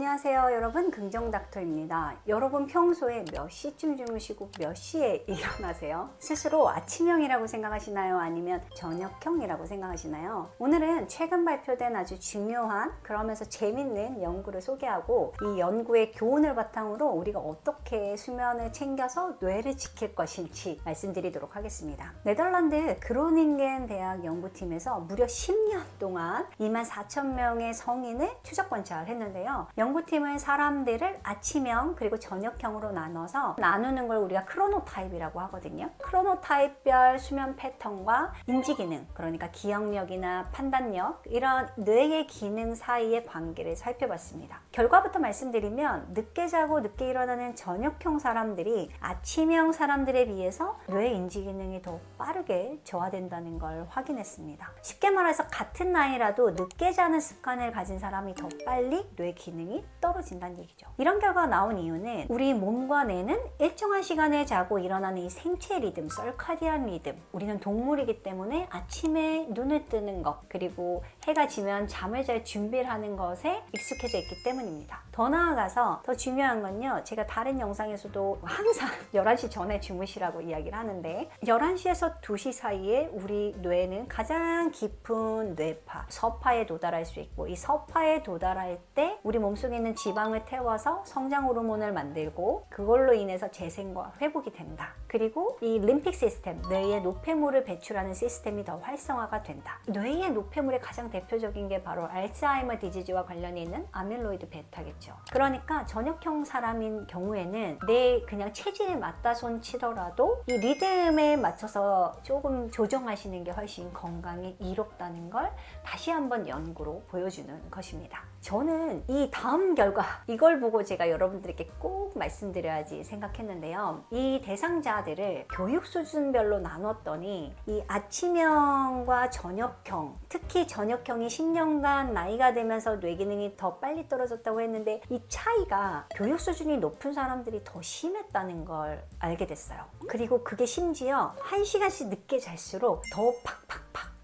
안녕하세요 여러분 긍정닥터입니다 여러분 평소에 몇 시쯤 주무시고 몇 시에 일어나세요? 스스로 아침형이라고 생각하시나요? 아니면 저녁형이라고 생각하시나요? 오늘은 최근 발표된 아주 중요한 그러면서 재밌는 연구를 소개하고 이 연구의 교훈을 바탕으로 우리가 어떻게 수면을 챙겨서 뇌를 지킬 것인지 말씀드리도록 하겠습니다 네덜란드 그로닝겐 대학 연구팀에서 무려 10년 동안 2만 4천 명의 성인을 추적 관찰했는데요 연구팀은 사람들을 아침형 그리고 저녁형으로 나눠서 나누는 걸 우리가 크로노타입이라고 하거든요. 크로노타입별 수면 패턴과 인지 기능, 그러니까 기억력이나 판단력 이런 뇌의 기능 사이의 관계를 살펴봤습니다. 결과부터 말씀드리면 늦게 자고 늦게 일어나는 저녁형 사람들이 아침형 사람들에 비해서 뇌 인지 기능이 더 빠르게 저하된다는 걸 확인했습니다. 쉽게 말해서 같은 나이라도 늦게 자는 습관을 가진 사람이 더 빨리 뇌 기능이 떨어진다는 얘기죠. 이런 결과가 나온 이유는 우리 몸과 뇌는 일정한 시간에 자고 일어나는 이 생체 리듬, 썰카디안 리듬. 우리는 동물이기 때문에 아침에 눈을 뜨는 것, 그리고 해가 지면 잠을 잘 준비를 하는 것에 익숙해져 있기 때문입니다. 더 나아가서 더 중요한 건요. 제가 다른 영상에서도 항상 11시 전에 주무시라고 이야기를 하는데 11시에서 2시 사이에 우리 뇌는 가장 깊은 뇌파, 서파에 도달할 수 있고 이 서파에 도달할 때 우리 몸속에 있는 지방을 태워서 성장 호르몬을 만들고 그걸로 인해서 재생과 회복이 된다. 그리고 이 림픽 시스템, 뇌의 노폐물을 배출하는 시스템이 더 활성화가 된다. 뇌의 노폐물의 가장 대표적인 게 바로 알츠하이머 디지즈와 관련이 있는 아밀로이드 베타겠죠. 그러니까 저녁형 사람인 경우에는 내 그냥 체질에 맞다 손 치더라도 이 리듬에 맞춰서 조금 조정하시는 게 훨씬 건강에 이롭다는 걸 다시 한번 연구로 보여주는 것입니다. 저는 이 다음 결과 이걸 보고 제가 여러분들에게 꼭 말씀드려야지 생각했는데요. 이 대상자들을 교육 수준별로 나눴더니 이 아침형과 저녁형, 특히 저녁형이 10년간 나이가 되면서 뇌 기능이 더 빨리 떨어졌다고 했는데 이 차이가 교육 수준이 높은 사람들이 더 심했다는 걸 알게 됐어요. 그리고 그게 심지어 1시간씩 늦게 잘수록 더 팍팍팍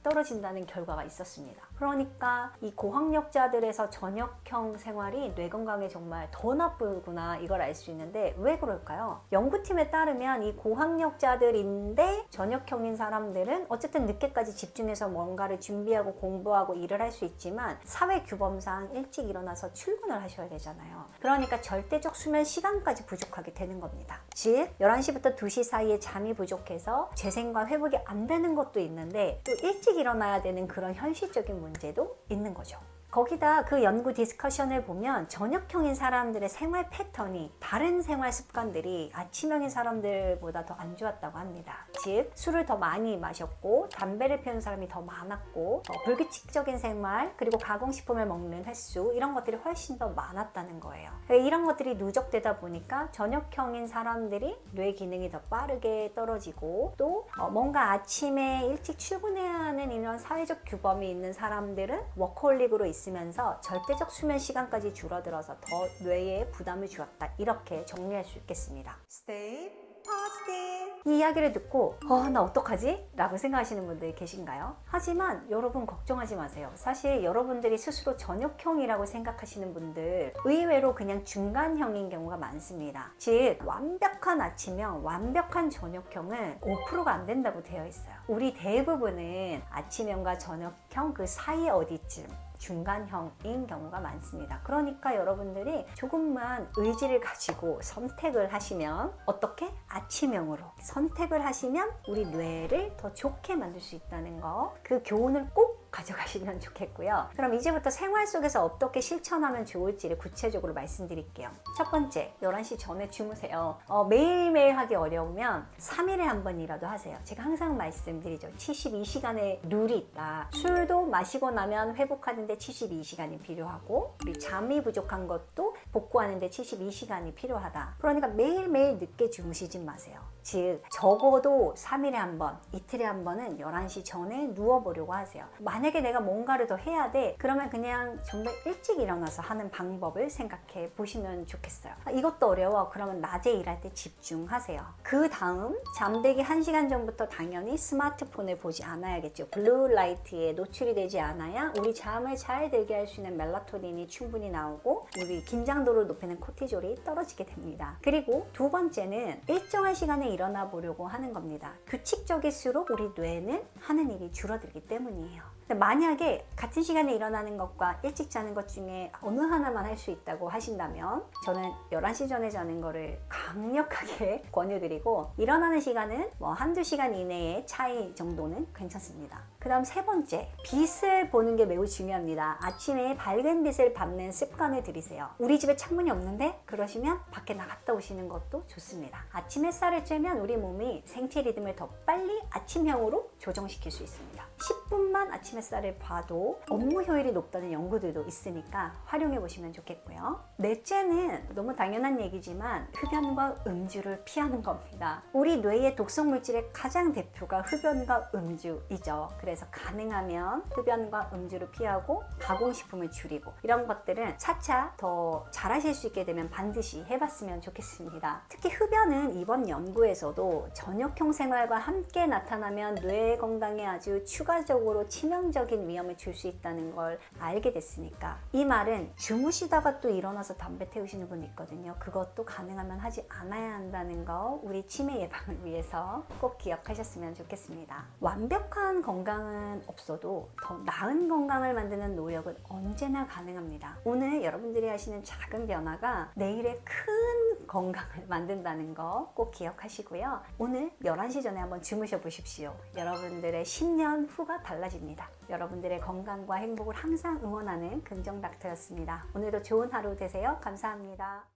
떨어진다는 결과가 있었습니다. 그러니까 이 고학력자들에서 저녁형 생활이 뇌 건강에 정말 더 나쁘구나 이걸 알 수 있는데 왜 그럴까요? 연구팀에 따르면 이 고학력자들인데 저녁형인 사람들은 어쨌든 늦게까지 집중해서 뭔가를 준비하고 공부하고 일을 할 수 있지만 사회 규범상 일찍 일어나서 출근을 하셔야 되잖아요. 그러니까 절대적 수면 시간까지 부족하게 되는 겁니다. 즉 11시부터 2시 사이에 잠이 부족해서 재생과 회복이 안 되는 것도 있는데 또 일찍 일어나야 되는 그런 현실적인 문제도 있는 거죠. 거기다 그 연구 디스커션을 보면 저녁형인 사람들의 생활 패턴이 다른 생활 습관들이 아침형인 사람들보다 더 안 좋았다고 합니다. 즉 술을 더 많이 마셨고 담배를 피우는 사람이 더 많았고 어, 불규칙적인 생활 그리고 가공식품을 먹는 횟수 이런 것들이 훨씬 더 많았다는 거예요. 이런 것들이 누적되다 보니까 저녁형인 사람들이 뇌 기능이 더 빠르게 떨어지고 또 어, 뭔가 아침에 일찍 출근해야 하는 이런 사회적 규범이 있는 사람들은 워커홀릭으로 있 으면서 절대적 수면 시간까지 줄어들어서 더 뇌에 부담을 주었다. 이렇게 정리할 수 있겠습니다. Stay positive. 이 이야기를 듣고 어, 나 어떡하지? 라고 생각하시는 분들이 계신가요? 하지만 여러분 걱정하지 마세요. 사실 여러분들이 스스로 저녁형이라고 생각하시는 분들 의외로 그냥 중간형인 경우가 많습니다. 즉 완벽한 아침형, 완벽한 저녁형은 5%가 안 된다고 되어 있어요. 우리 대부분은 아침형과 저녁형 그 사이 어디쯤 중간형인 경우가 많습니다. 그러니까 여러분들이 조금만 의지를 가지고 선택을 하시면 어떻게? 아침형으로 선택을 하시면 우리 뇌를 더 좋게 만들 수 있다는 거. 그 교훈을 꼭 가져가시면 좋겠고요. 그럼 이제부터 생활 속에서 어떻게 실천하면 좋을지를 구체적으로 말씀드릴게요. 첫 번째, 11시 전에 주무세요. 어, 매일매일 하기 어려우면 3일에 한 번이라도 하세요. 제가 항상 말씀드리죠. 72시간의 룰이 있다. 술도 마시고 나면 회복하는데 72시간이 필요하고 우리 잠이 부족한 것도 복구하는데 72시간이 필요하다. 그러니까 매일매일 늦게 주무시지 마세요. 즉 적어도 3일에 한 번, 이틀에 한 번은 11시 전에 누워보려고 하세요. 만약 만약에 내가 뭔가를 더 해야 돼 그러면 그냥 좀 더 일찍 일어나서 하는 방법을 생각해 보시면 좋겠어요. 아, 이것도 어려워. 그러면 낮에 일할 때 집중하세요. 그 다음 잠들기 1시간 전부터 당연히 스마트폰을 보지 않아야겠죠. 블루 라이트에 노출이 되지 않아야 우리 잠을 잘 들게 할 수 있는 멜라토닌이 충분히 나오고 우리 긴장도를 높이는 코티졸이 떨어지게 됩니다. 그리고 두 번째는 일정한 시간에 일어나 보려고 하는 겁니다. 규칙적일수록 우리 뇌는 하는 일이 줄어들기 때문이에요 만약에 같은 시간에 일어나는 것과 일찍 자는 것 중에 어느 하나만 할 수 있다고 하신다면 저는 11시 전에 자는 거를 강력하게 권유드리고 일어나는 시간은 뭐 한두 시간 이내의 차이 정도는 괜찮습니다. 그 다음 세 번째, 빛을 보는 게 매우 중요합니다. 아침에 밝은 빛을 받는 습관을 들이세요. 우리 집에 창문이 없는데 그러시면 밖에 나갔다 오시는 것도 좋습니다. 아침 햇살을 쬐면 우리 몸이 생체 리듬을 더 빨리 아침형으로 조정시킬 수 있습니다. 10분만 아침 햇살을 봐도 업무 효율이 높다는 연구들도 있으니까 활용해 보시면 좋겠고요. 넷째는 너무 당연한 얘기지만 흡연과 음주를 피하는 겁니다. 우리 뇌의 독성 물질의 가장 대표가 흡연과 음주이죠. 그래서 가능하면 흡연과 음주를 피하고 가공식품을 줄이고 이런 것들은 차차 더 잘하실 수 있게 되면 반드시 해봤으면 좋겠습니다. 특히 흡연은 이번 연구에서도 저녁형 생활과 함께 나타나면 뇌 건강에 아주 추가적으로 치명적인 위험을 줄 수 있다는 걸 알게 됐으니까 이 말은 주무시다가 또 일어나서 담배 태우시는 분 있거든요. 그것도 가능하면 하지 않아야 한다는 거 우리 치매 예방을 위해서 꼭 기억하셨으면 좋겠습니다. 완벽한 건강은 없어도 더 나은 건강을 만드는 노력은 언제나 가능합니다. 오늘 여러분들이 하시는 작은 변화가 내일의 큰 건강을 만든다는 거 꼭 기억하시고요. 오늘 11시 전에 한번 주무셔 보십시오. 여러분들의 10년 후가 달라집니다. 여러분들의 건강과 행복을 항상 응원하는 긍정 닥터였습니다. 오늘도 좋은 하루 되세요. 감사합니다.